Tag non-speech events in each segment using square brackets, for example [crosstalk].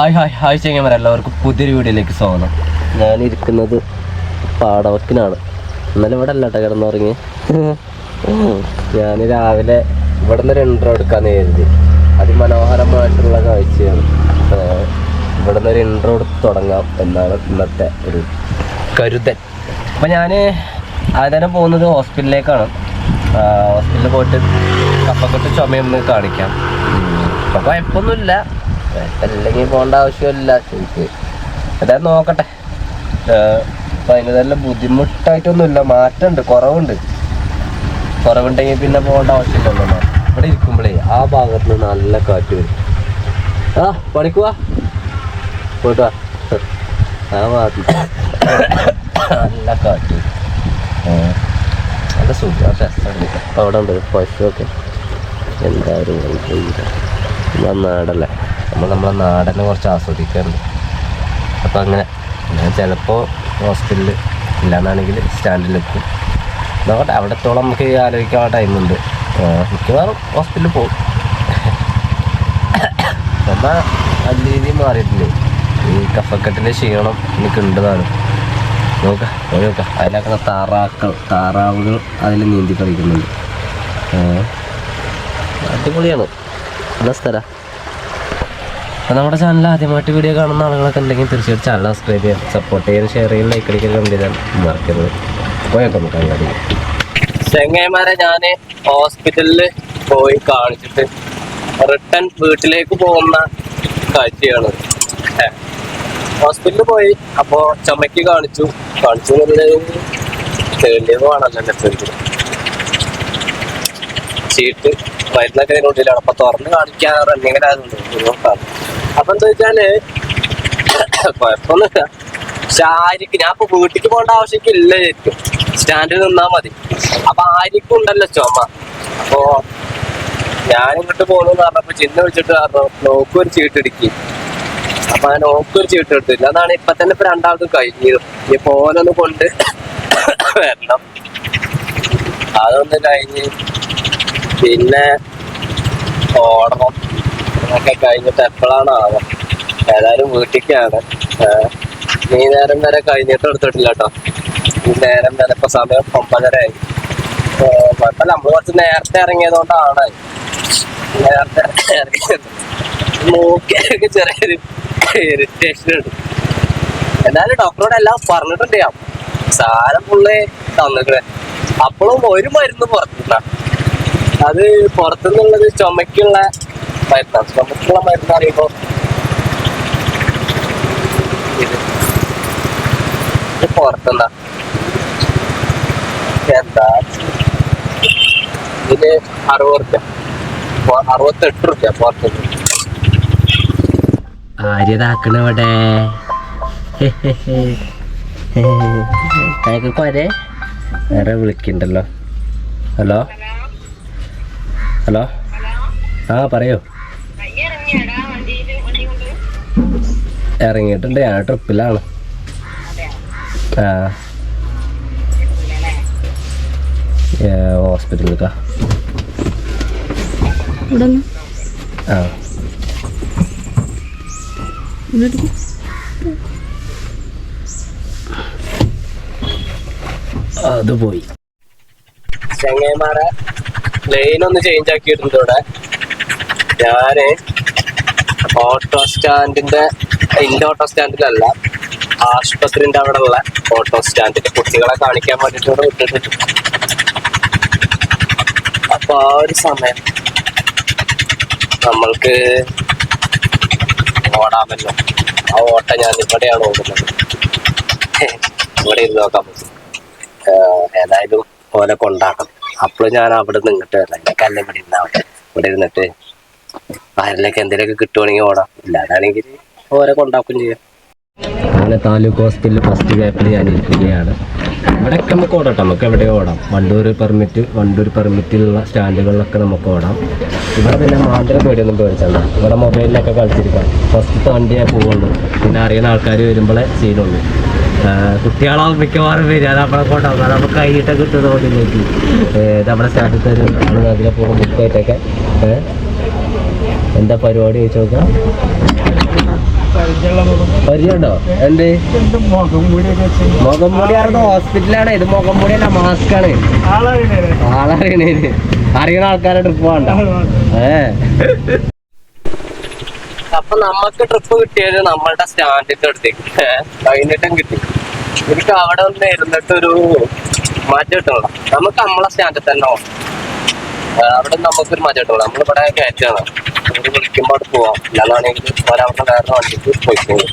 Hi hi hi ചെങ്ങന്മാർ എല്ലാവർക്കും പുതിയൊരു വീഡിയോയിലേക്ക് സ്വാഗതം. ഞാനിരിക്കുന്നത് പാടവക്കിനാണ്. ഇന്നലെ ഇവിടെ അല്ല കേട്ടോ കിടന്നുറങ്ങി. ഞാൻ രാവിലെ ഇവിടെ നിന്ന് ഒരു ഇൻട്രോ എടുക്കാന്ന് കരുതി. അതിമനോഹരമായിട്ടുള്ള കാഴ്ചയാണ്. ഇവിടെ നിന്ന് ഒരു ഇൻട്രോ എടുത്ത് തുടങ്ങാം എന്നാണ് ഇന്നത്തെ ഒരു കരുതൽ. അപ്പം ഞാൻ ആദ്യം പോകുന്നത് ഹോസ്പിറ്റലിലേക്കാണ്. ഹോസ്പിറ്റലിൽ പോയിട്ട് കപ്പക്കെട്ട് ചുമയൊന്ന് കാണിക്കാം. അപ്പം കുഴപ്പമൊന്നുമില്ല. അല്ലെങ്കിൽ പോകേണ്ട ആവശ്യമില്ല എനിക്ക് അതായത് നോക്കട്ടെ. അപ്പം അതിന് നല്ല ബുദ്ധിമുട്ടായിട്ടൊന്നുമില്ല. മാറ്റമുണ്ട് കുറവുണ്ട്. കുറവുണ്ടെങ്കിൽ പിന്നെ പോകേണ്ട ആവശ്യമില്ലല്ലോ ഇവിടെ ഇരിക്കുമ്പോഴേ ആ ഭാഗത്ത് നിന്ന് നല്ല കാറ്റ് വരും. ആ പണിക്കുവാ പോയിട്ട് വാ. ആ ഭാഗത്ത് നല്ല കാറ്റ് നല്ല സുഖം അവിടെ ഉണ്ട് പശുവൊക്കെ. എന്തായാലും കുഴപ്പമില്ല നമ്മളെ നാടല്ലേ നമ്മൾ നമ്മളെ നാടനെ കുറച്ച് ആസ്വദിക്കാറുണ്ട്. അപ്പോൾ അങ്ങനെ ഞാൻ ചിലപ്പോൾ ഹോസ്പിറ്റലിൽ ഇല്ലാന്നാണെങ്കിൽ സ്റ്റാൻഡിലെത്തും നോക്കട്ടെ അവിടത്തോളം നമുക്ക് ആലോചിക്കാൻ ടൈമുണ്ട് മിക്കവാറും ഹോസ്പിറ്റലിൽ പോകും. എന്നാൽ നല്ല രീതിയിൽ മാറിയിട്ടില്ലേ? ഈ കഫക്കെട്ടിന്റെ ക്ഷീണം എനിക്കുണ്ടെന്നാണ് നോക്കാം പോയി നോക്കാം. അതിലൊക്കെ താറാക്കൾ താറാവുകൾ അതിൽ നീന്തി കളിക്കുന്നുണ്ട്. അടിപൊളിയാണ്. നല്ല സ്ഥലം. അപ്പോൾ നമ്മുടെ ചാനൽ ആദ്യമായിട്ട് വീഡിയോ കാണുന്ന ആളുകളൊക്കെ ഉണ്ടെങ്കിൽ തീർച്ചയായിട്ടും ചാനൽ സബ്സ്ക്രൈബ് ചെയ്യാം സപ്പോർട്ട് ചെയ്യാൻ ഷെയർ ചെയ്യാൻ ലൈക്ക് അടിക്കാൻ കമന്റ് മറക്കരുത്. പോയൊക്കെ നമുക്ക് അങ്ങനെ ചെങ്ങന്മാരെ ഞാൻ ഹോസ്പിറ്റലിൽ പോയി കാണിച്ചിട്ട് റിട്ടേൺ വീട്ടിലേക്ക് പോകുന്ന കാഴ്ചയാണ്. ഹോസ്പിറ്റലിൽ പോയി അപ്പോൾ ചുമയ്ക്ക് കാണിച്ചു. കാണിച്ചു എന്റെ ഫ്രണ്ടിൽ ചീട്ട് മരുന്നൊക്കെ ഇതിനുള്ളിലാണ് അപ്പൊ തുറന്ന് കാണിക്കാൻ റണ്ണിങ്ങിന് ബുദ്ധിമുട്ടാണ് അപ്പൊ എന്താ വെച്ചാൽ കുഴപ്പമൊന്നുമില്ല. ആര്യക്ക് ഞാൻ ഇപ്പൊ വീട്ടിക്ക് പോകേണ്ട ആവശ്യമില്ല ശരിക്കും. സ്റ്റാൻഡിൽ നിന്നാ മതി. അപ്പൊ ആര്യക്കും ഉണ്ടല്ലോ ചുമ. അപ്പോ ഞാൻ ഇങ്ങോട്ട് പോകുന്നു പറഞ്ഞപ്പോ ചിന്ന വിളിച്ചിട്ട് പറഞ്ഞു നോക്ക് ഒരു ചീട്ടിടിക്കി അപ്പൊ ഞാൻ നോക്ക് ഒരു ചീട്ട് എടുത്തില്ല അതാണ് ഇപ്പൊ തന്നെ ഇപ്പൊ രണ്ടാൾക്കും കഴിഞ്ഞത്. ഈ പോലൊന്ന് കൊണ്ട് വരണം. അതൊന്ന് കഴിഞ്ഞ് പിന്നെ ഓടണം. അതൊക്കെ കഴിഞ്ഞിട്ട് എപ്പോഴാണ് ആവാം? ഏതായാലും വീട്ടിലേക്കാണ് നീ നേരം വരെ കഴിഞ്ഞിട്ട് എടുത്തിട്ടില്ല കേട്ടോ. ഈ നേരം വരെ ഇപ്പൊ സമയം ഒമ്പതര ആയി. കുഴപ്പമില്ല. നമ്മൾ കുറച്ച് നേരത്തെ ഇറങ്ങിയതുകൊണ്ടാണ്. നേരത്തെ ഇറങ്ങിയത്. നോക്കിയൊക്കെ ചെറിയൊരു ഇറിറ്റേഷൻ ഉണ്ട്. എന്നാലും ഡോക്ടറോട് എല്ലാം പറഞ്ഞിട്ടുണ്ട് ഞാൻ. സാരം പുള്ളി തന്നിട്ട് അപ്പോഴും ഒരു മരുന്ന് പുറത്തുനിന്ന. അത് പുറത്തുനിന്നുള്ളത് ചുമക്കുള്ള മരുന്നാണ്. ചുമക്കുള്ള മരുന്ന് ഇത് പുറത്തുനിന്നാ. എന്താ? ഇതിന് അറുപത് റുപ്യ. അറുപത്തെട്ട് റുപ്യ പുറത്തുനിന്ന്. ആര്യതാക്കണവിടെ. അതൊക്കെ കൊരേ വേറെ വിളിക്കണ്ടല്ലോ. ഹലോ? ഹലോ? ആ പറയൂ. ഇറങ്ങിയിട്ടുണ്ട്. ഞാൻ ട്രിപ്പിലാണ്. ആ. ഹോസ്പിറ്റലിലേക്കാ ആ. അത് പോയി. ചെങ്ങന്മാരെ ലൈൻ ഒന്ന് ചേഞ്ച് ആക്കിയിട്ടുണ്ട് ഇവിടെ. ഞാൻ ഓട്ടോ സ്റ്റാൻഡിന്റെ എന്റെ ഓട്ടോ സ്റ്റാൻഡിലല്ല ആശുപത്രിന്റെ അവിടെ ഉള്ള ഓട്ടോ സ്റ്റാൻഡിന്റെ കുട്ടികളെ കാണിക്കാൻ വേണ്ടിട്ട് ഇവിടെ വിട്ടിട്ടുണ്ട്. അപ്പൊ ആ ഒരു സമയം നമ്മൾക്ക് ഓടാമല്ലോ. ആ ഓട്ടം ഞാൻ ഇവിടെയാണ് ഓടുന്നത്. ഇവിടെ ഇരുന്ന് നോക്കാൻ പറ്റും ഏതായാലും ഓലെ കൊണ്ടാക്കണം. അപ്പോഴും ഞാൻ അവിടെ നിന്ന് വരാം അല്ലേ ഇവിടെ ഇരുന്നാവട്ടെ ഇവിടെ ഇരുന്നിട്ട് ആരിലേക്ക് എന്തെങ്കിലുമൊക്കെ കിട്ടുവാണെങ്കിൽ ഓടാം. ഇല്ലാതാണെങ്കിൽ ഓരോ കൊണ്ടാക്കും ചെയ്യാം. അങ്ങനെ താലൂക്ക് ഹോസ്പിറ്റലിൽ ഫസ്റ്റ് ഗ്യാപ്പിൽ ഞാൻ ഇരിക്കുകയാണ്. ഇവിടെയൊക്കെ നമുക്ക് ഓടാം. നമുക്ക് എവിടെ ഓടാം. വണ്ടൂർ പെർമിറ്റ് വണ്ടൂർ പെർമിറ്റിലുള്ള സ്റ്റാൻഡുകളിലൊക്കെ നമുക്ക് ഓടാം. ഇവിടെ പിന്നെ മാന്തര പേടിയൊന്നും പേടിച്ചണ്ട. ഇവിടെ മൊബൈലിലൊക്കെ കളിച്ചിരിക്കാം. ഫസ്റ്റ് വണ്ടിയെ പോവുള്ളൂ. പിന്നെ അറിയുന്ന ആൾക്കാർ വരുമ്പോഴേ സീനുള്ളൂ കുട്ടികളാവും മിക്കവാറും വരിക. അത് നമ്മളെ കൊണ്ടാവും അത് നമുക്ക് കൈയിട്ടൊക്കെ കിട്ടുന്ന പോലിലേക്ക് നമ്മുടെ സ്റ്റാറ്റസ് തരും. അതിലെ പോകുമ്പോൾ ബുക്കായിട്ടൊക്കെ എന്താ പരിപാടി ചോദിച്ചു നോക്കാം. പരിചയമുണ്ടോ? എന്ത്? മുഖം മൂടി അറിയുന്ന ഹോസ്പിറ്റലാണ്. ഇത് മുഖം മൂടിയല്ല മാസ്ക് ആണ്. ആളറിയണേ ആളറിയണേന് അറിയുന്ന ആൾക്കാരെ ട്രിപ്പ് വേണ്ട. ഏ. അപ്പൊ നമ്മക്ക് ട്രിപ്പ് കിട്ടിയത് നമ്മളുടെ സ്റ്റാൻഡിന്റെ അടുത്തേക്ക്. കഴിഞ്ഞിട്ടും കിട്ടി. എനിക്ക് അവിടെ ഒന്ന് ഇരുന്നിട്ട് ഒരു മാറ്റം കിട്ടണം. നമുക്ക് നമ്മളെ സ്റ്റാൻഡിൽ തന്നെ അവിടെ നമുക്കൊരു മാറ്റം കിട്ടണം. നമ്മളിവിടെ കയറ്റാണ് നമുക്ക് വിളിക്കുമ്പോൾ പോവാം അല്ലാതാണെങ്കിൽ ഒരവിടെ വേറെ വണ്ടിക്ക് പോയിക്കോളും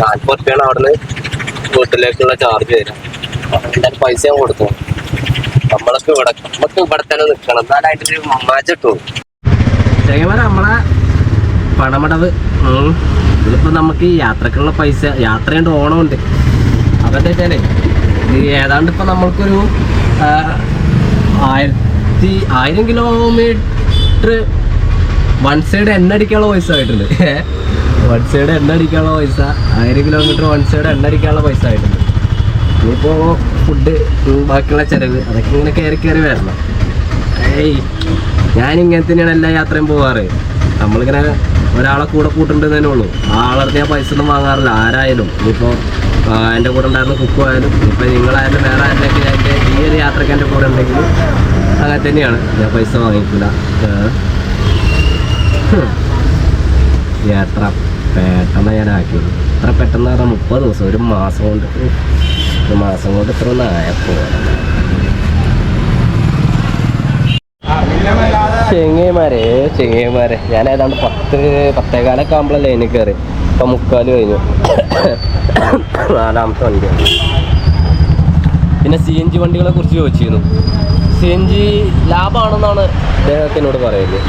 നാൽപ്പത് അവിടുന്ന് വീട്ടിലേക്കുള്ള ചാർജ് തരാം എന്തായാലും പൈസ ഞാൻ കൊടുക്കും നമ്മളൊക്കെ ഇവിടെ നമുക്ക് ഇവിടെ തന്നെ നിൽക്കണം എന്നാലും അതിന്റെ ഒരു മാറ്റം കിട്ടുള്ളൂ ഡ്രൈവർ നമ്മളെ പണമടവ് ഉം. നമുക്ക് യാത്രക്കുള്ള പൈസ യാത്രയുണ്ട് ഓണമുണ്ട്. അപ്പൊ വെച്ചാലേ ഇത് ഏതാണ്ട് ഇപ്പൊ നമ്മൾക്കൊരു ആയിരത്തി ആയിരം കിലോമീറ്റർ വൺ സൈഡ് എണ്ണ അടിക്കാനുള്ള പൈസ ആയിട്ടുണ്ട്. വൺ സൈഡ് എണ്ണ അടിക്കാനുള്ള പൈസ ആയിരം കിലോമീറ്റർ വൺ സൈഡ് എണ്ണ അടിക്കാനുള്ള പൈസ ആയിട്ടുണ്ട്. ഇനിയിപ്പോ ഫുഡ് ബാക്കിയുള്ള ചെലവ് അതൊക്കെ ഇങ്ങനെ കയറി കയറി വരണം. ഏയ് ഞാൻ ഇങ്ങനെ തന്നെയാണ് എല്ലാ യാത്രയും പോവാറ്. നമ്മളിങ്ങനെ ഒരാളെ കൂടെ കൂട്ടുണ്ടെന്നേ ഉള്ളൂ. ആ ആളടുത്ത് ഞാൻ പൈസ ഒന്നും വാങ്ങാറില്ല ആരായാലും. ഇനിയിപ്പോ എന്റെ കൂടെ ഉണ്ടായിരുന്ന കുക്കു ആയാലും ഇപ്പൊ നിങ്ങളായാലും വേറെ ആരെങ്കിലും ഞാൻ ഈ ഒരു യാത്രയ്ക്ക് എന്റെ കൂടെ ഉണ്ടെങ്കിൽ അങ്ങനെ തന്നെയാണ്. ഞാൻ പൈസ വാങ്ങിക്കില്ല. യാത്ര പെട്ടെന്ന് ഞാൻ ആക്കിയത് ഇത്ര പെട്ടെന്ന് പറഞ്ഞാൽ മുപ്പത് ദിവസം ഒരു മാസം കൊണ്ട്. ഒരു മാസം കൊണ്ട് ഇത്ര ഒന്ന് ആയപ്പോ ചെങ്ങേമാരെ ചെങ്ങേമാരെ ഞാൻ ഏതാണ്ട് പത്ത് പത്തേകാലൊക്കെ ആകുമ്പോഴല്ലേ എനിക്ക് കയറി ഇപ്പം മുക്കാൽ കഴിഞ്ഞു. നാലാമത്തെ വണ്ടിയാണ് പിന്നെ സി എൻ ജി വണ്ടികളെ കുറിച്ച് ചോദിച്ചിരുന്നു. സി എൻ ജി ലാഭമാണെന്നാണ് അദ്ദേഹത്തിനോട് പറയുന്നത്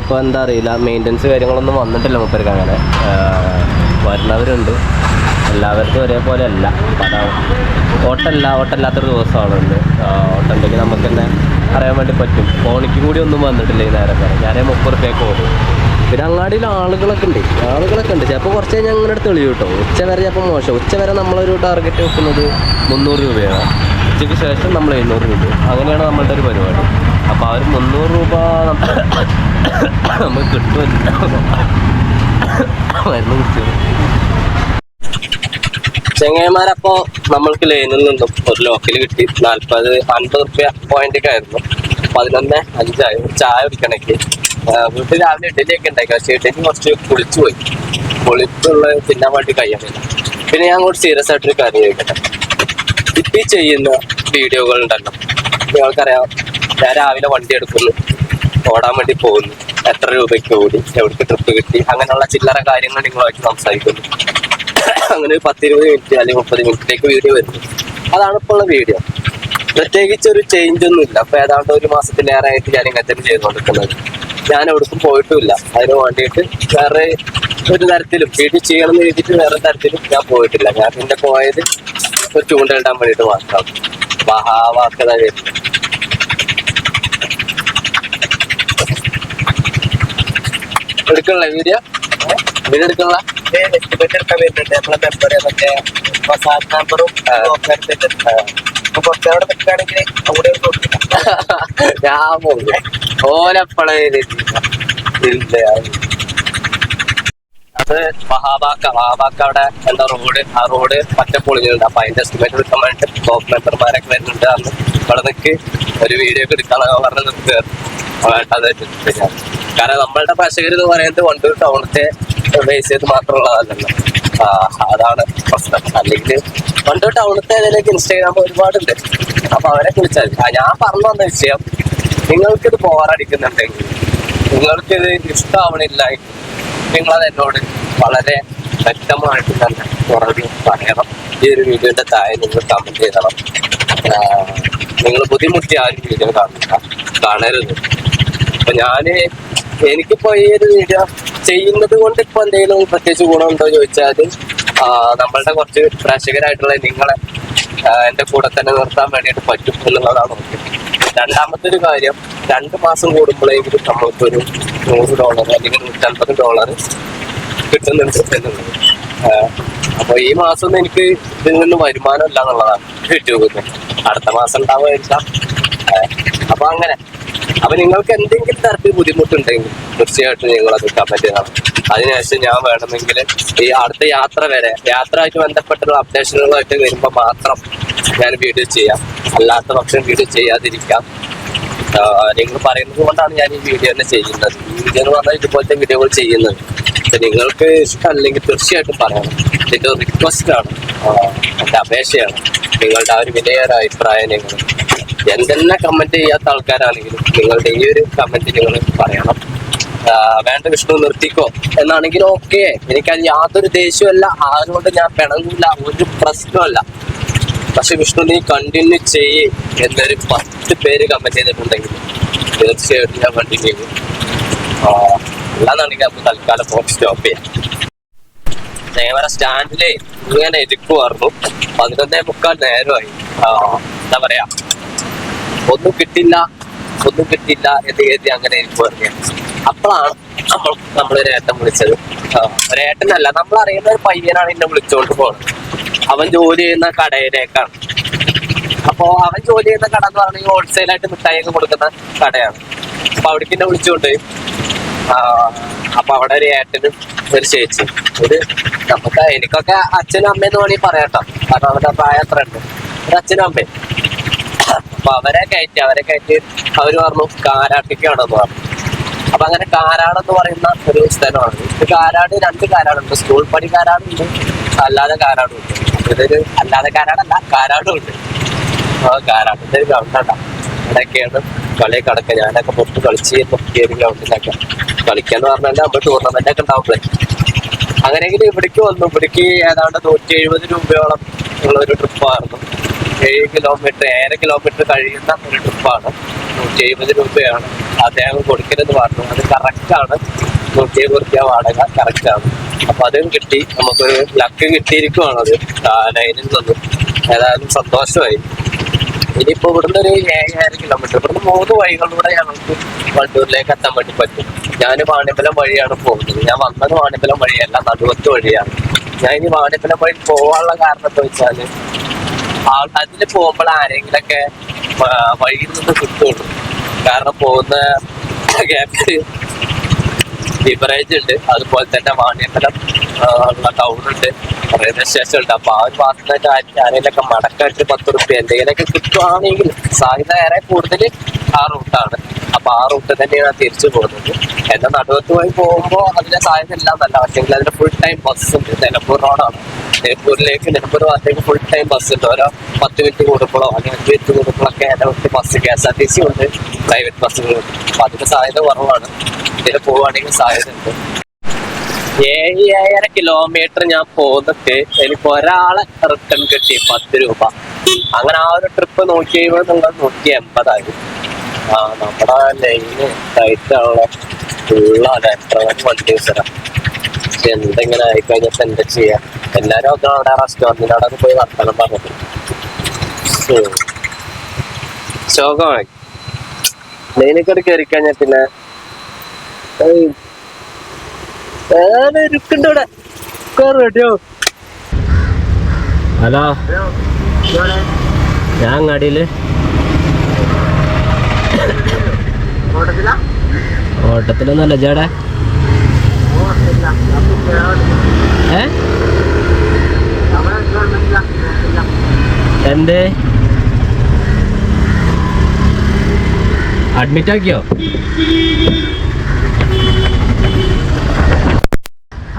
ഇപ്പോൾ എന്താ അറിയില്ല മെയിന്റനൻസ് കാര്യങ്ങളൊന്നും വന്നിട്ടില്ല മുപ്പർക്ക് അങ്ങനെ. വരുന്നവരുണ്ട്. എല്ലാവർക്കും ഒരേപോലെ അല്ല പല ഓട്ടല്ല ഓട്ടല്ലാത്തൊരു ദിവസമാണ് ഇന്ന്. ഓട്ടുണ്ടെങ്കിൽ നമുക്ക് തന്നെ അറിയാൻ വേണ്ടി പറ്റും. ഫോണിക്ക് കൂടി ഒന്നും വന്നിട്ടില്ല ഈ നേരം വരെ ഞാനേ മുപ്പത് റുപ്യക്ക് ഓടും. പിന്നെ അങ്ങാടിയിൽ ആളുകളൊക്കെ ഉണ്ട്. ആളുകളൊക്കെ ഉണ്ട്. ചിലപ്പോൾ കുറച്ച് കഴിഞ്ഞാൽ അങ്ങനെ തെളിവ് കിട്ടും. ഉച്ച വരെ ചിലപ്പോൾ മോശം. ഉച്ച വരെ നമ്മളൊരു ടാർഗറ്റ് വെക്കുന്നത് മുന്നൂറ് രൂപയാണ്. ഉച്ചയ്ക്ക് ശേഷം നമ്മൾ എഴുന്നൂറ് രൂപ. അങ്ങനെയാണ് നമ്മളുടെ ഒരു പരിപാടി. അപ്പോൾ ആ ഒരു മുന്നൂറ് രൂപ നമുക്ക് കിട്ടുമല്ല മരുന്ന് കുടിച്ചു? ചെങ്ങന്മാരപ്പോ നമ്മൾക്ക് ലൈനിൽ നിന്നും ഒരു ലോക്കൽ കിട്ടി. നാല്പത് അൻപത് റുപ്യ പോയിന്റൊക്കെ ആയിരുന്നു. പതിനൊന്ന് അഞ്ചായി ചായ കുടിക്കണേക്ക്. വീട്ടിൽ രാവിലെ ഇഡലിയൊക്കെ ഉണ്ടാക്കി പക്ഷേ ഇഡലി കുറച്ച് കുളിച്ചു പോയി. കുളിച്ചുള്ള തിന്നാൻ വേണ്ടി കഴിയാറില്ല പിന്നെ ഞാൻ അങ്ങോട്ട് സീരിയസ് ആയിട്ടൊരു കാര്യം ചോദിക്കട്ടെ. ഇപ്പൊ ചെയ്യുന്ന വീഡിയോകൾ ഉണ്ടല്ലോ. നിങ്ങൾക്കറിയാം ഞാൻ രാവിലെ വണ്ടി എടുക്കുന്നു. ഓടാൻ വേണ്ടി പോകുന്നു. എത്ര രൂപയ്ക്ക് ഓടി എവിടേക്ക് ട്രിപ്പ് കിട്ടി അങ്ങനെയുള്ള ചില്ലറ കാര്യങ്ങൾ നിങ്ങളുമായിട്ട് സംസാരിക്കുന്നു. അങ്ങനെ ഒരു പത്തിരുപത് മിനിറ്റ് അല്ലെങ്കിൽ മുപ്പത് മിനിറ്റിലേക്ക് വീഡിയോ വരുന്നു. അതാണ് ഇപ്പോൾ ഉള്ള വീഡിയോ പ്രത്യേകിച്ച് ഒരു ചേഞ്ച് ഒന്നും ഇല്ല. അപ്പൊ ഏതാണ്ട് ഒരു മാസത്തിലേറെ ആയിട്ട് ഞാൻ ഇങ്ങനെ ചെയ്തുകൊണ്ടിരിക്കുന്നത്. ഞാൻ എവിടേക്കും പോയിട്ടുമില്ല. അതിന് വേണ്ടിയിട്ട് വേറെ ഒരു തരത്തിലും വീഡിയോ ചെയ്യണം എന്ന് എഴുതിയിട്ട് വേറെ തരത്തിലും ഞാൻ പോയിട്ടില്ല. ഞാൻ പിന്നെ പോയത് ഒരു ചൂണ്ടയിടാൻ വേണ്ടിയിട്ട് മാത്രം. മഹാവാക്കത വരുന്നത് എടുക്കണല്ലേ വീഡിയോ വീഡിയോ ഇല്ല അത് മഹാബാക്ക മഹാബാക്ക അവിടെ എന്താ റോഡ് ആ റോഡ് പറ്റ പൊളിഞ്ഞിട്ടുണ്ട്. അപ്പൊ അതിന്റെ എസ്റ്റിമേറ്റ് എടുക്കാൻ വേണ്ടിട്ട് ടോപ്പ് മെമ്പർമാരൊക്കെ വരുന്നുണ്ട്. അന്ന് ഇവിടെ നിൽക്ക് ഒരു വീഡിയോ ഒക്കെ എടുക്കാനൊക്കെ പറഞ്ഞ് നിർത്തുക അതായിട്ട് കാരണം നമ്മളുടെ പ്രേക്ഷകർ എന്ന് പറയുന്നത് വണ്ടൂർ ടൗണത്തെ ബേസ് ചെയ്ത് മാത്രമുള്ളതല്ലല്ലോ. അതാണ് പ്രശ്നം. അല്ലെങ്കിൽ വണ്ടൂർ ടൗണത്തെ ഇതിലേക്ക് ഇൻസ്റ്റാഗ്രാം ഒരുപാടുണ്ട്. അപ്പൊ അവരെ കുറിച്ചാൽ ഞാൻ പറഞ്ഞു വന്ന വിഷയം നിങ്ങൾക്കിത് ബോറടിക്കുന്നുണ്ടെങ്കിൽ നിങ്ങൾക്കിത് ഇഷ്ടമാവണില്ല നിങ്ങളത് എന്നോട് വളരെ വ്യക്തമായിട്ട് തന്നെ തുറന്ന് പറയണം. ഈ ഒരു വീഡിയോന്റെ താഴെ നിങ്ങൾ കമന്റ് ചെയ്യണം നിങ്ങൾ ബുദ്ധിമുട്ടി ആ ഒരു വീഡിയോ കാണുക. കാണരുത്. അപ്പൊ ഞാൻ എനിക്കിപ്പോ ഈ ഒരു വീഡിയോ ചെയ്യുന്നത് കൊണ്ട് ഇപ്പൊ എന്തെങ്കിലും പ്രത്യേകിച്ച് ഗുണമുണ്ടോ ചോദിച്ചാൽ നമ്മളുടെ കുറച്ച് പ്രേക്ഷകരായിട്ടുള്ള നിങ്ങളെ എന്റെ കൂടെ തന്നെ നിർത്താൻ വേണ്ടിയിട്ട് പറ്റും എന്നുള്ളതാണ് രണ്ടാമത്തെ ഒരു കാര്യം രണ്ട് മാസം കൂടുമ്പോഴെങ്കിലും നമ്മൾക്കൊരു നൂറ് ഡോളർ അല്ലെങ്കിൽ നൂറ്റമ്പത് ഡോളർ കിട്ടുന്നുണ്ട് എന്നുള്ളത്. അപ്പൊ ഈ മാസം എനിക്ക് ഇതിൽ നിന്ന് വരുമാനം ഇല്ല എന്നുള്ളതാണ് യൂട്യൂബിൽ അടുത്ത മാസം ആഹ് അപ്പൊ അങ്ങനെ. അപ്പൊ നിങ്ങൾക്ക് എന്തെങ്കിലും തരത്തിൽ ബുദ്ധിമുട്ടുണ്ടെങ്കിൽ തീർച്ചയായിട്ടും നിങ്ങളത് കമന്റ് ചെയ്യണം അതിനുശേഷം ഞാൻ വേണമെങ്കിൽ ഈ അടുത്ത യാത്ര വരെ യാത്രയായിട്ട് ബന്ധപ്പെട്ടുള്ള അപ്ഡേഷനുകളായിട്ട് വരുമ്പോൾ മാത്രം ഞാൻ വീഡിയോ ചെയ്യാം. അല്ലാത്ത പക്ഷം വീഡിയോ ചെയ്യാതിരിക്കാം. നിങ്ങൾ പറയുന്നത് കൊണ്ടാണ് ഞാൻ ഈ വീഡിയോ തന്നെ ചെയ്യുന്നത്. വീഡിയോ എന്ന് പറഞ്ഞാൽ ഇതുപോലത്തെ വീഡിയോകൾ ചെയ്യുന്നത്. അപ്പൊ നിങ്ങൾക്ക് ഇഷ്ടമല്ലെങ്കിൽ തീർച്ചയായിട്ടും പറയണം. ഇതിന്റെ റിക്വസ്റ്റ് ആണ്. എന്റെ അപേക്ഷയാണ്. നിങ്ങളുടെ ആ ഒരു വിലയേറെ അഭിപ്രായം നിങ്ങൾ എന്തെല്ലാം കമന്റ് ചെയ്യാത്ത ആൾക്കാരാണെങ്കിലും നിങ്ങളുടെ ഈ ഒരു കമന്റ് നിങ്ങൾ പറയണം. വേണ്ട വിഷ്ണു നിർത്തിക്കോ. എന്നാണെങ്കിൽ ഓക്കെ എനിക്കത് യാതൊരു ദേഷ്യമല്ല. ആരോട് ഞാൻ പിണങ്ങില്ല ഒരു പ്രശ്നമല്ല പക്ഷെ വിഷ്ണു നീ കണ്ടിന്യൂ ചെയ്യ് എന്നൊരു പത്ത് പേര് കമന്റ് ചെയ്തിട്ടുണ്ടെങ്കിൽ തീർച്ചയായിട്ടും ഞാൻ കണ്ടിന്യൂ ചെയ്യും. അല്ലാന്നാണെങ്കിൽ നമുക്ക് തൽക്കാലം ഫോൺ സ്റ്റോപ്പ് ചെയ്യാം. നേവര സ്റ്റാൻഡിലെ ഇങ്ങനെ ഇരിക്കുമായിരുന്നു പതിനൊന്നേ മുക്കാൽ നേരമായി. എന്താ പറയാ? ഒന്നും കിട്ടില്ല ഒന്നും കിട്ടില്ല എന്ന് കരുതി അങ്ങനെ എനിക്ക് പറഞ്ഞു അപ്പോഴാണ് നമ്മൾ നമ്മളൊരു ഏട്ടൻ വിളിച്ചത്. ഒരേട്ടനല്ല നമ്മൾ അറിയുന്ന ഒരു പയ്യനാണ് എന്നെ വിളിച്ചോണ്ട് പോകുന്നത് അവൻ ജോലി ചെയ്യുന്ന കടയിലേക്കാണ്. അപ്പോ അവൻ ജോലി ചെയ്യുന്ന കട എന്ന് പറഞ്ഞാൽ ഹോൾസെയിൽ ആയിട്ട് മിഠായിയൊക്കെ കൊടുക്കുന്ന കടയാണ്. അപ്പൊ അവിടേക്ക് എന്നെ വിളിച്ചുകൊണ്ട് അപ്പൊ അവിടെ ഒരു ഏട്ടനും ഒരു ചേച്ചി ഒരു നമുക്ക് എനിക്കൊക്കെ അച്ഛനും അമ്മയെന്ന് വേണമെങ്കിൽ പറയാട്ടോ കാരണം അവരുടെ പ്രായം അത്ര ഉണ്ട്. ഒരു അച്ഛനും അമ്മയും. അപ്പൊ അവരെ കയറ്റി അവരെ കയറ്റി അവർ പറഞ്ഞു കാരാട്ടിക്കാണെന്ന് പറഞ്ഞു. അപ്പൊ അങ്ങനെ കാരാട് എന്ന് പറയുന്ന ഒരു സ്ഥലമാണ്. കാരാട് രണ്ട് കാരാടുണ്ട്. സ്കൂൾ പടി കാരാടുണ്ട് അല്ലാതെ കാരാടും ഉണ്ട് ഇതൊരു അല്ലാതെ കാരാടല്ല കാരാടും ഉണ്ട്. ആ കാരാട്ടിന്റെ ഒരു ഗ്രൗണ്ടാണ് അവിടെയൊക്കെയാണ് കളി കടക്കുക ഞാനൊക്കെ പുറത്ത് കളിച്ച് കയറി ഗ്രൗണ്ടിലൊക്കെ കളിക്കാന്ന് പറഞ്ഞാൽ നമ്മൾ ടൂർണമെന്റ് ഒക്കെ ഉണ്ടാവുമ്പോഴേ അങ്ങനെയെങ്കിലും ഇവിടേക്ക് വന്നു. ഇവിടേക്ക് ഏതാണ്ട് നൂറ്റി എഴുപത് രൂപയോളം ഉള്ള ഒരു ട്രിപ്പായിരുന്നു ഏഴ് കിലോമീറ്റർ ഏഴര കിലോമീറ്റർ കഴിയുന്ന ഒരു ട്രിപ്പാണ്. നൂറ്റി എഴുപത് രൂപയാണ് അദ്ദേഹം കൊടുക്കരുത് പറഞ്ഞു. അത് കറക്റ്റാണ് നൂറ്റി എഴുപത് രൂപ വാടക കറക്റ്റാണ് അപ്പൊ അതും കിട്ടി. നമുക്കൊരു ലക്ക് കിട്ടിയിരിക്കുവാണത് ലൈനിൽ നിന്നും. ഏതായാലും സന്തോഷമായി. ഇനിയിപ്പോ ഇവിടുന്ന് ഒരു ഏഴായിരം കിലോമീറ്റർ ഇവിടുന്ന് മൂന്ന് വഴികളിലൂടെ ഞങ്ങൾക്ക് വണ്ടൂരിലേക്ക് എത്താൻ വേണ്ടി പറ്റും. ഞാൻ വാണിപ്പലം വഴിയാണ് പോകുന്നത്. ഞാൻ വന്നത് വാണിപ്പലം വഴിയല്ല നടുവത്ത് വഴിയാണ്. ഞാൻ ഇനി വാണിപ്പലം വഴി പോകാനുള്ള കാരണം എന്താ വെച്ചാൽ അതിൽ പോകുമ്പോൾ ആരെങ്കിലൊക്കെ വഴിയിൽ നിന്ന് കിട്ടുള്ളൂ. കാരണം പോകുന്ന ഗ്യാപ്പിൽ ബിവറേജ് ഉണ്ട്. അതുപോലെ തന്നെ വാണിയമ്പലം. ഉള്ള ടൗൺ ഉണ്ട്. റെയിൽവേ സ്റ്റേഷൻ ഉണ്ട് അപ്പൊ ആ ഒരു ഭാഗത്തായിട്ട് ആരെങ്കിലൊക്കെ മടക്കായിട്ട് പത്ത് റുപ്യ എന്തെങ്കിലുമൊക്കെ കിട്ടുവാണെങ്കിൽ സാധ്യത ഏറെ കൂടുതൽ ആ റൂട്ടാണ് അപ്പൊ ആ റൂട്ട് തന്നെയാണ് തിരിച്ചു പോകുന്നത് എന്റെ നടുവത്ത് പോയി പോകുമ്പോൾ അതിന്റെ സാധ്യത ഇല്ലാന്നല്ല. പക്ഷെങ്കിൽ അതിന്റെ ഫുൾ ടൈം ബസ് ഉണ്ട്. നിലമ്പൂർ റോഡാണ് നിലമ്പൂരിലേക്ക് നിലമ്പൂർ ഭാഗത്തേക്ക് ഫുൾ ടൈം ബസ് ഉണ്ട്. ഓരോ പത്ത് മിനിറ്റ് കൂടുമ്പോഴോ അല്ലെങ്കിൽ അഞ്ച് മിനിറ്റ് കൂടുമ്പോഴൊക്കെ ഇടവിട്ട് bus K S R T C ഉണ്ട്. പ്രൈവറ്റ് ബസ്സുകളുണ്ട് അപ്പൊ അതിന്റെ സാധ്യത കുറവാണ്. ഇതിൽ പോവുകയാണെങ്കിൽ സാധ്യത ഉണ്ട്. ഏഴ് ഏഴര കിലോമീറ്റർ ഞാൻ പോന്നിട്ട് എനിക്ക് ഒരാളെ റിട്ടേൺ കിട്ടി പത്ത് രൂപ. അങ്ങനെ ആ ഒരു ട്രിപ്പ് നൂറ്റി കഴിയുമ്പോൾ എന്നുള്ളത് നൂറ്റി എൺപതായി. ആ നമ്മുടെ ലൈന് ടൈറ്റാണല്ലോ ഫുള്ളാണ് എത്ര വണ്ടി തരാം എന്തെങ്കിലും ആയിക്കഴിഞ്ഞപ്പോ എന്താ ചെയ്യാ? എല്ലാരും ഒക്കെ അവിടെ റെസ്റ്റോറന്റിന്റെ അവിടെ പോയി വർത്തനം പറഞ്ഞു. ശോകമായി. ലൈനൊക്കെ കയറി കഴിഞ്ഞാൽ പിന്നെ ഏയ് ഇരിക്കണ്ട ഇവിടെ. റെഡിയോ ഹലോ. ഞാൻ അങ്ങാടിയിൽ. ഓട്ടത്തിലൊന്നല്ല ചേടാ ഏ? എന്തേ? അഡ്മിറ്റ് ആക്കിയോ?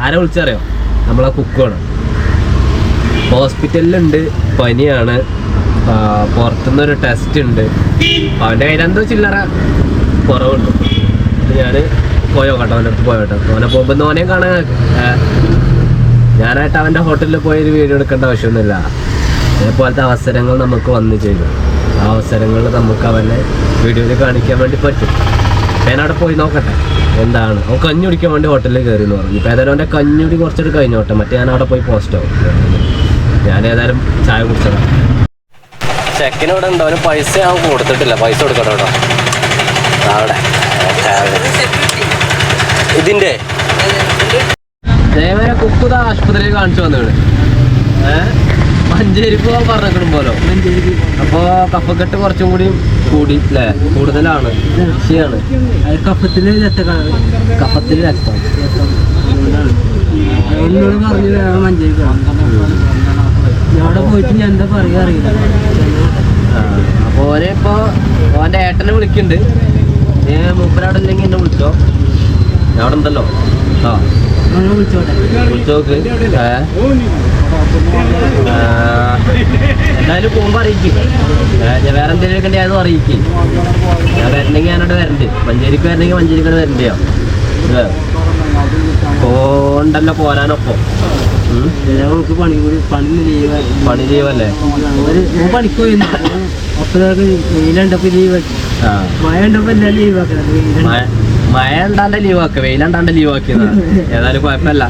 ആരെ വിളിച്ചറിയോ? നമ്മളെ കുക്കാണ് ഹോസ്പിറ്റലിലുണ്ട് പനിയാണ്. ആ, പുറത്തുനിന്ന് ഒരു ടെസ്റ്റ് ഉണ്ട്. അവന്റെ കയ്യിലെന്തോ ചില്ലറ കുറവുണ്ട്. ഞാൻ പോയോ? കേട്ടോ അവന്റെ അടുത്ത് പോയോട്ടെ അവനെ പോകുമ്പോൾ ഓനെയും കാണാൻ ഞാനായിട്ട് അവന്റെ ഹോട്ടലിൽ പോയി ഒരു വീഡിയോ എടുക്കേണ്ട ആവശ്യമൊന്നുമില്ല. അതേപോലത്തെ അവസരങ്ങൾ നമുക്ക് വന്നു ചെയ്തു ആ അവസരങ്ങൾ നമുക്ക് അവനെ വീഡിയോയിൽ കാണിക്കാൻ വേണ്ടി പറ്റും. ഞാനവിടെ പോയി നോക്കട്ടെ. എന്താണ്? അവൻ കഞ്ഞി കുടിക്കാൻ വേണ്ടി ഹോട്ടലിൽ കയറി എന്ന് പറഞ്ഞു. ഇപ്പം ഏതായാലും അവന്റെ കഞ്ഞുടി കുറച്ചൊരു കഴിഞ്ഞോട്ടെ മറ്റേ ഞാൻ അവിടെ പോയി പോസ്റ്റ് ആവും. ഞാൻ ഏതായാലും ചായ കുടിച്ചതാണ് ചെക്കിനോട് ഉണ്ടോ? അവന് പൈസ ഞാൻ കൊടുത്തിട്ടില്ല. പൈസ കൊടുക്കണം അവിടെ. ഇതിന്റെ? ദേവരെ കുക്കുത ആശുപത്രിയിൽ കാണിച്ചു വന്നു ഏ? മഞ്ചേരി പോകാൻ പറഞ്ഞിട്ടും പോലോ. മഞ്ചേരിക്ക് അപ്പൊ കഫക്കെട്ട് കുറച്ചും കൂടി കൂടി അല്ലേ കൂടുതലാണ്. ശരിയാണ്. കഫത്തിൽ രക്തകള കഫത്തിൽ രക്തം. എന്നോട് പറഞ്ഞു വേണം മഞ്ചേരിക്ക് ഞാൻ അവിടെ പോയിട്ട് ഞാൻ എന്താ പറയുക അറിയില്ല. അപ്പൊ ഓനെ ഇപ്പൊ ഓന്റെ ഏട്ടനെ വിളിക്കുന്നുണ്ട് ഞാൻ മൂപ്പരവിടെ ഇല്ലെങ്കിൽ എന്നെ വിളിച്ചോ? ഞാൻ അവിടെ ഉണ്ടല്ലോ. ആ. വിളിച്ചോട്ടെ. വിളിച്ചോക്ക്. ഏ? ആ, എന്തായാലും പോകുമ്പോ അറിയിക്കും. വേറെ എന്തെങ്കിലും ഉണ്ടായതും അറിയിക്കും. ഞാൻ വരണമെങ്കിൽ ഞാനോട് വരണ്ട്. മഞ്ചേരിക്ക് വരണമെങ്കിൽ മഞ്ചേരിക്ക് വരണ്ടോ പോണ്ടല്ലോ പോരാനൊപ്പം. നമുക്ക് പണി കൂടി പണി ലീവായി. പണി ലീവല്ലേ? പണിക്ക് പോയിരുന്നു. അപ്പോഴൊക്കെ വെയിലുണ്ടപ്പോ ലീവ് മഴ ഉണ്ടപ്പോ എല്ലാം ലീവ് മഴ ഉണ്ടാണ്ട് വെയിലുണ്ടാണ്ട് ലീവ് ആക്കിയത്. ഏതായാലും കുഴപ്പമില്ല.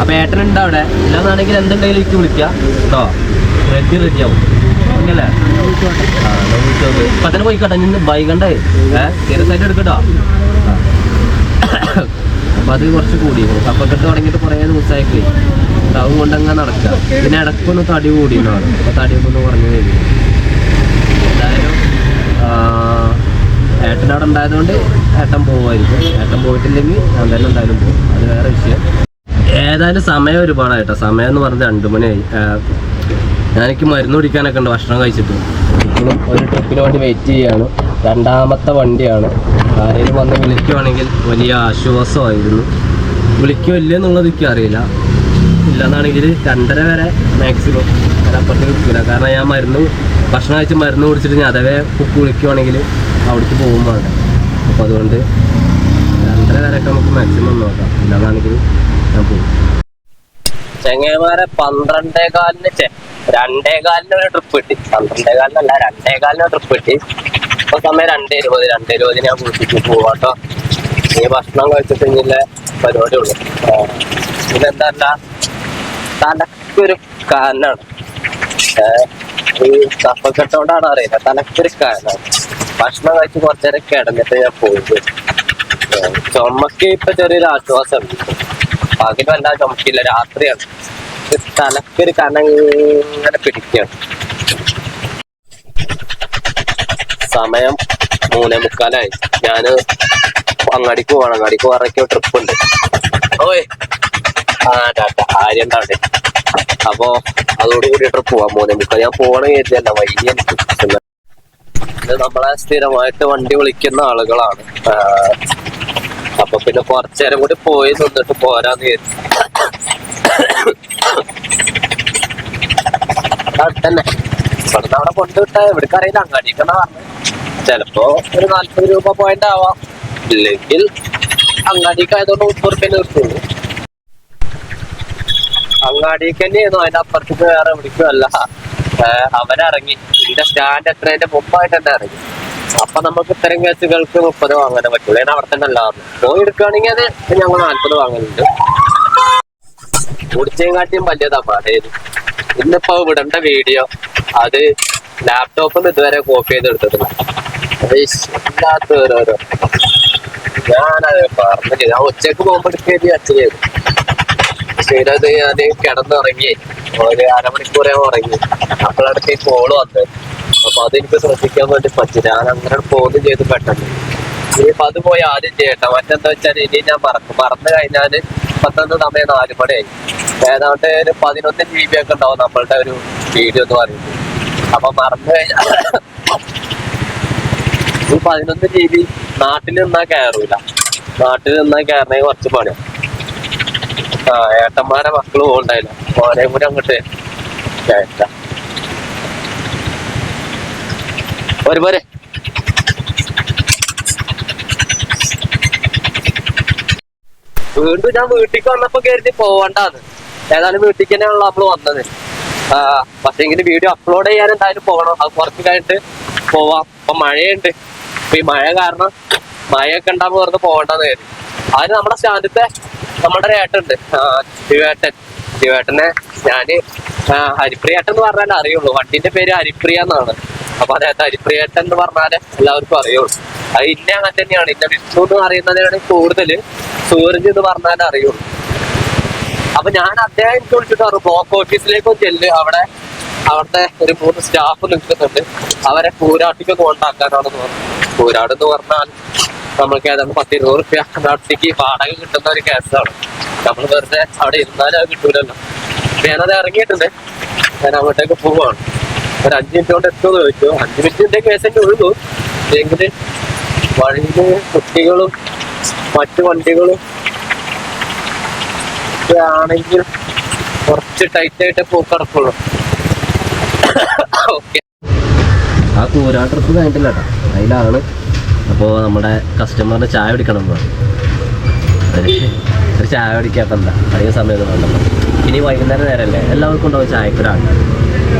അപ്പൊ ഏട്ടനുണ്ട് അവിടെ. ഇല്ലാന്നാണെങ്കിൽ എന്തുണ്ടെങ്കിലും എനിക്ക് വിളിക്കാം കേട്ടോ റെഡി റെഡി ആവും. വിളിച്ചോ ഇപ്പൊ തന്നെ പോയിക്കോട്ടെ നിന്ന് ബൈക്കണ്ടേ ഏഹ് സീരിയസ് എടുക്കട്ടോ. അപ്പൊ അത് കുറച്ച് കൂടി. കപ്പക്കെട്ട് തുടങ്ങിയിട്ട് കുറേ ദിവസമായിപ്പോയി അതും കൊണ്ടങ്ങനെ നടക്കുക പിന്നെ ഇടയ്ക്കൊന്ന് തടി കൂടിയെന്നാണ്. അപ്പൊ തടിയൊക്കെ ഒന്ന് കുറഞ്ഞു കഴിഞ്ഞു എന്തായാലും ഏട്ടൻ അവിടെ ഉണ്ടായതുകൊണ്ട് ഏട്ടൻ പോകുമായിരിക്കും ഏട്ടൻ പോയിട്ടില്ലെങ്കിൽ ഞാൻ തന്നെ എന്തായാലും പോകും. അത് വേറെ വിഷയം. ഏതായാലും സമയം ഒരുപാടായിട്ടോ സമയം എന്ന് പറഞ്ഞത് രണ്ട് മണിയായി. ഞാനെനിക്ക് മരുന്ന് കുടിക്കാനൊക്കെ ഉണ്ട്. ഭക്ഷണം കഴിച്ചിട്ട്. ഇപ്പോഴും ഒരു ട്രിപ്പിന് വേണ്ടി വെയിറ്റ് ചെയ്യാണ്. രണ്ടാമത്തെ വണ്ടിയാണ്. ആരെങ്കിലും വന്ന് വിളിക്കുവാണെങ്കിൽ വലിയ ആശ്വാസമായിരുന്നു. വിളിക്കുമോ ഇല്ല എന്നുള്ളത് എനിക്ക് അറിയില്ല. ഇല്ലെന്നാണെങ്കിൽ രണ്ടര വരെ മാക്സിമം അതിനപ്പുറത്തേക്ക് കിട്ടില്ല കാരണം ഞാൻ മരുന്ന് ഭക്ഷണം കഴിച്ച് മരുന്ന് കുടിച്ചിട്ട് ഞാൻ അതേ കുക്ക് വിളിക്കുവാണെങ്കിൽ അവിടേക്ക് പോകും അപ്പോൾ അതുകൊണ്ട് രണ്ടര വരെയൊക്കെ നമുക്ക് മാക്സിമം നോക്കാം. ഇല്ലാന്നാണെങ്കിൽ ഞാൻ പോകും ചെങ്ങന്മാരെ പന്ത്രണ്ടേ കാലിന് ചെ രണ്ടേ കാലിന് ഒരു ട്രിപ്പ് കിട്ടി. പന്ത്രണ്ടേ കാലിനല്ല രണ്ടേ കാലിന് ട്രിപ്പ് കിട്ടി. ഇപ്പൊ സമയം രണ്ടേ ഇരുപത് രണ്ടേ ഇരുപതിന് ഞാൻ വീട്ടിലേക്ക് പോവാട്ടോ ഈ ഭക്ഷണം കഴിച്ചിട്ട് പരിപാടി ഉള്ളു. പിന്നെന്തല്ല തലക്കൊരു കാനാണ്. ഈ കഫക്കെട്ടോണ്ടാണ് അറിയില്ല തലക്കൊരു കാരനാണ് ഭക്ഷണം കഴിച്ച് കുറച്ചേരം കിടന്നിട്ട് ഞാൻ പോയത് ചുമക്ക് ഇപ്പൊ ചെറിയൊരു ആശ്വാസം. പകലും അല്ലാതെ ചുമക്കില്ല. രാത്രിയാണ്. തലക്കൊരു കനം ഇങ്ങനെ പിടിക്കുകയാണ് സമയം മൂന്നേ മുക്കാലായി. ഞാൻ അങ്ങാടിക്ക് പോകണം അങ്ങാടിക്ക് പോകാനൊക്കെ ട്രിപ്പ് ഉണ്ട്. ഓയ്. ആ ടാറ്റ ആര്യ അവിടെ അപ്പോ അതോടുകൂടി ട്രിപ്പ് പോവാൻ പോകുന്നത് നമുക്ക് ഞാൻ പോകണ കരുതിയല്ല വൈകി നമ്മളെ സ്ഥിരമായിട്ട് വണ്ടി വിളിക്കുന്ന ആളുകളാണ്. അപ്പൊ പിന്നെ കുറച്ചേരം കൂടി പോയി നിന്നിട്ട് പോരാന്ന് കരുതി. ഇവിടുന്ന് അവിടെ കൊണ്ടുവിട്ട എവിടേക്ക് അറിയില്ല അങ്ങാടിക്കണ പറഞ്ഞത് ചിലപ്പോ ഒരു നാല്പത് രൂപ പോയിന്റ് ആവാം. ഇല്ലെങ്കിൽ അങ്ങാടിക്കായതുകൊണ്ട് മുപ്പത് റുപ്യ നിർത്തുള്ളൂ അങ്ങാടിക്ക് തന്നെയായിരുന്നു അതിന്റെ അപ്പുറത്തേക്ക് വേറെ എവിടേക്കും അല്ല അവരിറങ്ങി ഇതിന്റെ സ്റ്റാൻഡ് എത്രേന്റെ മുമ്പായിട്ട് തന്നെ ഇറങ്ങി. അപ്പൊ നമുക്ക് ഇത്തരം കേസുകൾക്ക് മുപ്പത് വാങ്ങാനേ പറ്റുള്ളൂ. ഞാൻ അവിടെ തന്നെ അല്ലാതെ പോയി എടുക്കുകയാണെങ്കിൽ അത് ഞങ്ങൾ നാല്പത് വാങ്ങലുണ്ട്. കുടിച്ചേം കാട്ടിയും വലിയതാ പാടേത് ഇന്നിപ്പോ വിടേണ്ട വീഡിയോ അത് ലാപ്ടോപ്പിൽ ഇതുവരെ കോപ്പി ചെയ്തെടുത്തിട്ടില്ല. ഇല്ലാത്ത ഓരോരോ. ഞാനത് പറഞ്ഞു. ഞാൻ ഉച്ചയ്ക്ക് പോകുമ്പോ എടുക്കുകയും ശരിയത് ഞാൻ കിടന്നുറങ്ങി. ഒരു അരമണിക്കൂർ ഉറങ്ങി. അപ്പോഴടുത്ത് ഈ കോൾ വന്നത്. അപ്പൊ അതെനിക്ക് ശ്രദ്ധിക്കാൻ വേണ്ടി പറ്റി. ഞാൻ അങ്ങനെ പോകുന്നു ചെയ്ത് പെട്ടെന്ന്. ഇനിയിപ്പോ അത് പോയി ആദ്യം ചെയ്യട്ടെ. മറ്റെന്താ വെച്ചാൽ ഇനി ഞാൻ മറക്കും. മറന്നു കഴിഞ്ഞാൽ പത്തൊന്ന് സമയം നാല് മണിയായി. ഏതാണ്ട് ഒരു പതിനൊന്ന് ജി ബി ഒക്കെ ഉണ്ടാവും നമ്മളുടെ ഒരു വീഡിയോ എന്ന് പറയുന്നത്. അപ്പൊ മറന്നു കഴിഞ്ഞാൽ ഈ പതിനൊന്ന് ജി ബി നാട്ടിൽ നിന്നാ കയറൂല നാട്ടിൽ നിന്നാ കയറണേ കുറച്ച് പണിയാണ് ആ ഏട്ടന്മാരെ മക്കൾ പോകണ്ടായില്ല. ഓനെ കൂടെ അങ്ങോട്ട് കയറ്റാം പോരെ വീണ്ടും ഞാൻ വീട്ടിലേക്ക് വന്നപ്പോ കരുതി പോവണ്ടാന്ന്. ഏതായാലും വീട്ടിലേക്ക് തന്നെയാണല്ലോ നമ്മൾ വന്നത്. പക്ഷെ ഇങ്ങനെ വീഡിയോ അപ്ലോഡ് ചെയ്യാൻ എന്തായാലും പോകണം. അത് കുറച്ച് കഴിഞ്ഞിട്ട് പോവാം. ഇപ്പൊ മഴയുണ്ട്. അപ്പൊ ഈ മഴ കാരണം മഴയൊക്കെ ഉണ്ടാകുമ്പോൾ വെറുതെ പോകണ്ടെന്ന് കരുതി. അതിന് നമ്മുടെ സ്റ്റാൻഡത്തെ നമ്മുടെ ഏട്ടുണ്ട് ശിവേട്ടൻ. ശിവേട്ടനെ ഞാൻ ഹരിപ്രിയ ഹരിപ്രിയേട്ടൻ എന്ന് പറഞ്ഞാലേ അറിയുള്ളൂ. വണ്ടിന്റെ പേര് ഹരിപ്രിയ എന്നാണ്. അപ്പൊ അദ്ദേഹത്തെ ഹരിപ്രിയേട്ടൻ എന്ന് പറഞ്ഞാൽ എല്ലാവർക്കും അറിയുള്ളൂ. അത് ഇന്ന അങ്ങനെ തന്നെയാണ്. ഇന്ന വിഷ്ണു എന്ന് പറയുന്നതിനാണ് കൂടുതൽ സൂരജ് എന്ന് പറഞ്ഞാലേ അറിയുള്ളൂ. അപ്പൊ ഞാൻ അദ്ദേഹം എനിക്ക് വിളിച്ചിട്ട് ബ്ലോക്ക് ഓഫീസിലേക്ക് ചെല്ല്. അവിടെ അവിടുത്തെ ഒരു മൂന്ന് സ്റ്റാഫ് നിൽക്കുന്നുണ്ട്. അവരെ പൂരാട്ടിക്ക് കൊണ്ടാക്കാനാണെന്ന് പറഞ്ഞു. പൂരാട് എന്ന് പറഞ്ഞാൽ നമ്മൾക്ക് ഏതാണ്ട് പത്തിരുന്നൂറ് റുപ്യ നാട്ടിലേക്ക് വാടക കിട്ടുന്ന ഒരു കേസാണ്. നമ്മൾ വെറുതെ അവിടെ ഇരുന്നാലും അത് കിട്ടൂലല്ലോ. ഞാനത് ഇറങ്ങിയിട്ടുണ്ട്. ഞാൻ അങ്ങോട്ടേക്ക് പോവാണ്. ഒരു അഞ്ച് മിനിറ്റ് കൊണ്ട് എത്തുമെന്ന് ചോദിച്ചു. അഞ്ച് മിനിറ്റിന്റെ കേസൊക്കെ ഉള്ളൂ. എങ്കിൽ വഴിയിൽ കുട്ടികളും മറ്റു വണ്ടികളും ആണെങ്കിൽ കുറച്ച് ടൈറ്റ് ആയിട്ട് പോക്കടക്കുള്ളൂ ഓക്കെ [coughs] ആ കൂരാ ട്രിപ്പ് കഴിഞ്ഞിട്ടില്ല കേട്ടോ അതിലാണ് അപ്പോൾ നമ്മുടെ കസ്റ്റമറിന് ചായ കുടിക്കണം എന്ന് ഒരു ചായ കുടിക്കാത്ത എന്താ? അധികം സമയമൊന്നും ഇനി വൈകുന്നേരം നേരമല്ലേ എല്ലാവർക്കും ഉണ്ടാവും ചായക്കൊരാൾ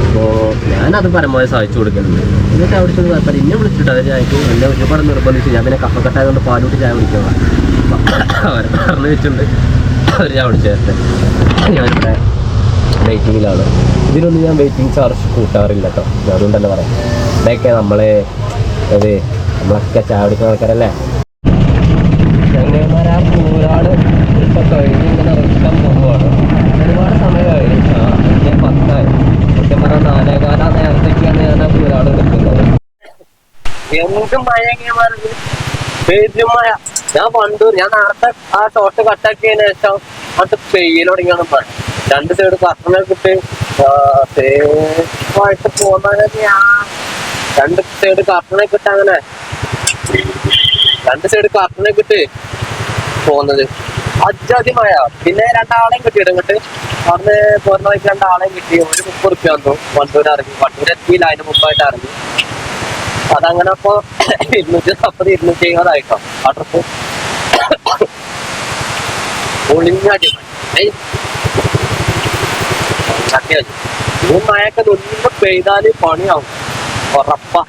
അപ്പോൾ ഞാനത് പരമാവധി സഹായിച്ചു കൊടുക്കുന്നുണ്ട് പിന്നെ ചായ കുടിച്ചത് കുഴപ്പമില്ല. ഇന്നെ വിളിച്ചിട്ട് അത് ചായക്ക് എന്നെ ഒരുപാട് നിർബന്ധിച്ചു ഞാൻ പിന്നെ കഫക്കെട്ടായതുകൊണ്ട് പാലൂട്ടി ചായ കുടിക്കുക അവർ പറഞ്ഞു വെച്ചിട്ടുണ്ട്. അവർ ചായ കുടിച്ചു നേരത്തെ ഞാനിവിടെ വെയിറ്റിങ്ങിലാണ് ഇതിനൊന്നും ഞാൻ വെയിറ്റിംഗ് ചാർജ് കൂട്ടാറില്ല കേട്ടോ ഞാൻ അതുകൊണ്ടല്ലേ പറയാം. ഇതൊക്കെ നമ്മളെ അതെ നമ്മളൊക്കെ ചാവടിക്കുന്ന ആൾക്കാരല്ലേ ചങ്ങന്മാർ ആ പൂരാട് ഇപ്പം കഴിഞ്ഞ് ഇങ്ങനെ ഇറക്കാൻ പോവുകയാണ് ഒരുപാട് സമയമായി. പിന്നെ പത്തായി സത്യം പറഞ്ഞാൽ നാലേകാല നേരത്തേക്കാണ് ഞാൻ ആ പൂരാട് എടുക്കുന്നത് എന്ത് മഴ. ഞാൻ വണ്ടൂർ ഞാൻ നേരത്തെ ആ ഷോട്ട് കട്ടാക്കിയതിന് ശേഷം അത് പെയ്യൽ തുടങ്ങിയാണ് രണ്ട് സൈഡ് കർട്ടനൊക്കെ കിട്ടി. സേഫായിട്ട് പോകുന്നതിന് ഞാൻ രണ്ട് സൈഡ് കാർട്ടണെ കിട്ട അങ്ങനെ. രണ്ട് സൈഡ് കാർട്ടണെ കിട്ട് പോകുന്നത്. അജാദ്യമായ പിന്നെ രണ്ടാളെയും കിട്ടി ഇങ്ങോട്ട്. അവിടുന്ന് പോരുന്ന വഴിക്ക് രണ്ടാളെയും കിട്ടി. ഒരു മുപ്പത് റുപ്യ വന്നു. വണ്ടൂർ ഇറങ്ങി. വണ്ടൂർ എത്തിയില്ല. അതിന് മുമ്പായിട്ട് ഇറങ്ങി. അതങ്ങനെ അപ്പൊ ഇരുന്നൂറ്റി നാപ്പത് ഇരുന്നൂറ്റി എഴുപതായിട്ടോ ആ ട്രിപ്പ് ഒളിഞ്ഞാടി മൂന്ന് ഈ മഴയൊക്കെ നിന്ന് പെയ്താൽ പണിയാവും. ഉറപ്പാ.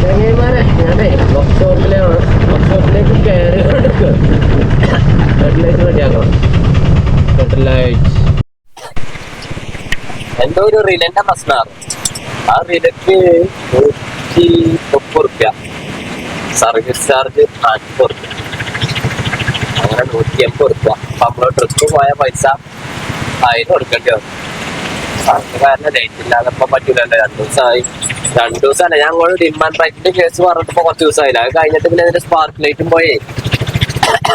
ചങ്ങന്മാരെ ഞാനേ വർക്ക്ഷോപ്പിലാണ് വർക്ക്ഷോപ്പിലേക്ക് കയറി എടുക്കുക ഹെഡ്ലൈറ്റ് റെഡിയാക്കണം. ഹെഡ്ലൈറ്റ് എന്തോ ഒരു റിലന്റെ പ്രശ്നമാണ് ആ റിലക്ക് നൂറ്റി മുപ്പത് റുപ്യ. സർവീസ് ചാർജ് നാൽപ്പത് റുപ്യ അങ്ങനെ നൂറ്റി എൺപത് റുപ്യ. അപ്പൊ നമ്മൾ ട്രിപ്പ് പോയ പൈസ അതിന് കൊടുക്കേണ്ടി വന്നു. കാരണം ലേറ്റ് ഇല്ലാതപ്പോ പറ്റൂലല്ലോ രണ്ടു ദിവസമായി. രണ്ടു ദിവസമല്ല ഞാൻ അങ്ങോട്ട് ഡിമാൻഡ് റൈറ്റിന്റെ കേസ് പറഞ്ഞിട്ട് കുറച്ച് ദിവസമായില്ല? അത് കഴിഞ്ഞിട്ട് പിന്നെ അതിന്റെ സ്പാർക്ക് ലൈറ്റും പോയേ.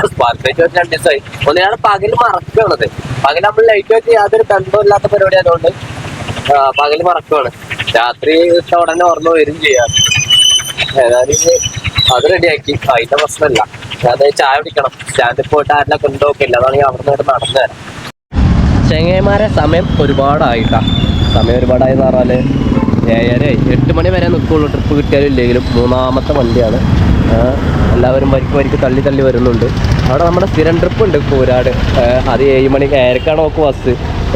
സ്പാർക്ക് ലൈറ്റ് വെച്ച് രണ്ട് ദിവസമായി. ഒന്ന് ഞാൻ പകൽ മറക്കുകയാണത്. പകൽ നമ്മൾ ലൈറ്റ് വെച്ച് യാതൊരു ബന്ധമില്ലാത്ത പരിപാടി ആയതുകൊണ്ട് ആ, പകൽ മറക്കുവാണ് രാത്രി ഉടനെ ഓർമ്മ വരും ചെയ്യാം ഏതായാലും അത് റെഡിയാക്കി അതിന്റെ പ്രശ്നമില്ല. ഞാൻ ചായ കുടിക്കണം. സ്റ്റാൻഡിൽ പോയിട്ട് ആരെല്ലാം കൊണ്ടുപോക്കില്ല അതാണെങ്കിൽ അവിടെ നിന്ന് നടന്നു തരാം ചെങ്ങന്മാരെ സമയം ഒരുപാടായിട്ടാ. സമയം ഒരുപാടായി എന്ന് പറഞ്ഞാൽ ഏഴര എട്ട് മണി വരെ നിൽക്കുള്ളൂ ട്രിപ്പ് കിട്ടിയാലും ഇല്ലെങ്കിലും മൂന്നാമത്തെ വണ്ടിയാണ്. എല്ലാവരും വരിക്ക് വരിക്ക് തള്ളി തള്ളി വരുന്നുണ്ട്. അവിടെ നമ്മുടെ സ്ഥിരം ട്രിപ്പ് ഉണ്ട് കൂരാട് അത് ഏഴ് മണി ഏഴരക്കാണ് നോക്ക് ബസ്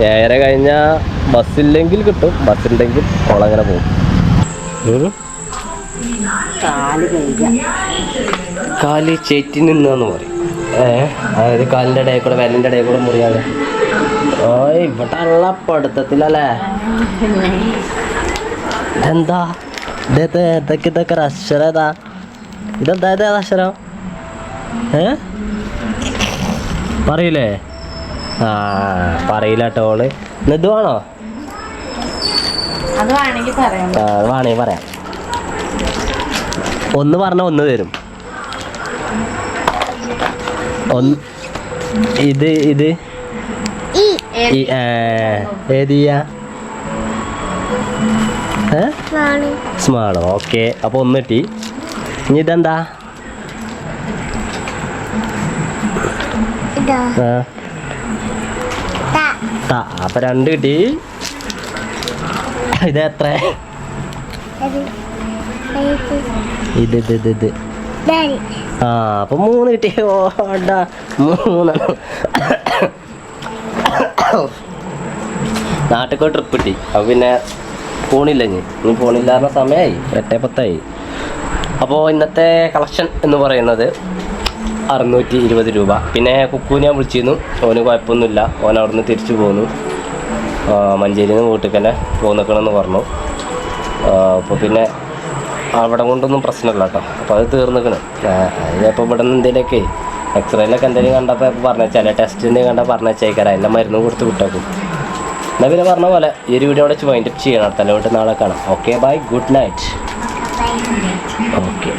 ഏഴര കഴിഞ്ഞാൽ ബസ്സില്ലെങ്കിൽ കിട്ടും. ബസ്സുണ്ടെങ്കിൽ അവളങ്ങനെ പോകും. കാൽ ചേറ്റി നിന്നാന്ന് പറയും. ഏഹ് അതായത് കാലിന്റെ ഇടയിൽ കൂടെ വിരലിന്റെ ഇടയിൽ കൂടെ മുറിയാതെ. ഓ ഇവിടെ ഉള്ള പഠിത്തത്തിലല്ലേ? ഇതെന്താ? ഇതേത് ഇതൊക്കെ ഇതൊക്കെ അക്ഷരം ഏതാ? ഇതെന്താ അക്ഷരം? ഏ? പറയില്ലേ ആ പറയില്ല ടോൾ ഇത് വേണോ? അത് വേണമെങ്കിൽ പറയാം. ഒന്ന് പറഞ്ഞ ഒന്ന് തരും. ഒന്ന് ഇത് ഇത്. ഈ ആ, ഏത് ചെയ്യാ ഏ? സ്മാളോ ഓക്കെ. അപ്പോൾ ഒന്നിട്ടി ഇനി ഇതെന്താ? അപ്പൊ രണ്ട് കിട്ടി. ഇത് എത്ര? ഇത് ഇത് ഇത് ഇത്. ആ അപ്പൊ മൂന്ന് കിട്ടി. ഓണ്ട മൂന്നെണ്ണം. നാട്ടിൽ ട്രിപ്പ് കിട്ടി. അപ്പൊ പിന്നെ ഫോണില്ല ഇനി. ഇനി പറഞ്ഞ സമയമായി എട്ടേ പത്തായി. അപ്പോൾ ഇന്നത്തെ കളക്ഷൻ എന്ന് പറയുന്നത് അറുന്നൂറ്റി ഇരുപത് രൂപ. പിന്നെ കുക്കു ഞാൻ വിളിച്ചിരുന്നു. ഓന് കുഴപ്പമൊന്നുമില്ല. ഓൻ അവിടുന്ന് തിരിച്ചു പോന്നു. മഞ്ചേരി നിന്ന് വീട്ടിൽ തന്നെ പോന്നിക്കണമെന്ന് പറഞ്ഞു അപ്പോൾ പിന്നെ അവിടെ കൊണ്ടൊന്നും പ്രശ്നമില്ല കേട്ടോ. അപ്പോൾ അത് തീർന്നിക്കണം. അതിനിപ്പോൾ ഇവിടെ നിന്ന് എന്തെങ്കിലുമൊക്കെ എക്സ്റേയിലൊക്കെ എന്തെങ്കിലും കണ്ടപ്പോൾ പറഞ്ഞാൽ ചില ടെസ്റ്റ് എന്തെങ്കിലും കണ്ടാൽ പറഞ്ഞേച്ചേക്കാരം. എല്ലാം മരുന്ന് കൊടുത്ത് വിട്ടേക്കും. എന്നാൽ പിന്നെ പറഞ്ഞ പോലെ ഈ ഒരു വീഡിയോ വെച്ച് വൈൻഡപ്പ് ചെയ്യണം. തലവിട്ട് നാളെ കാണാം. Okay bye good night okay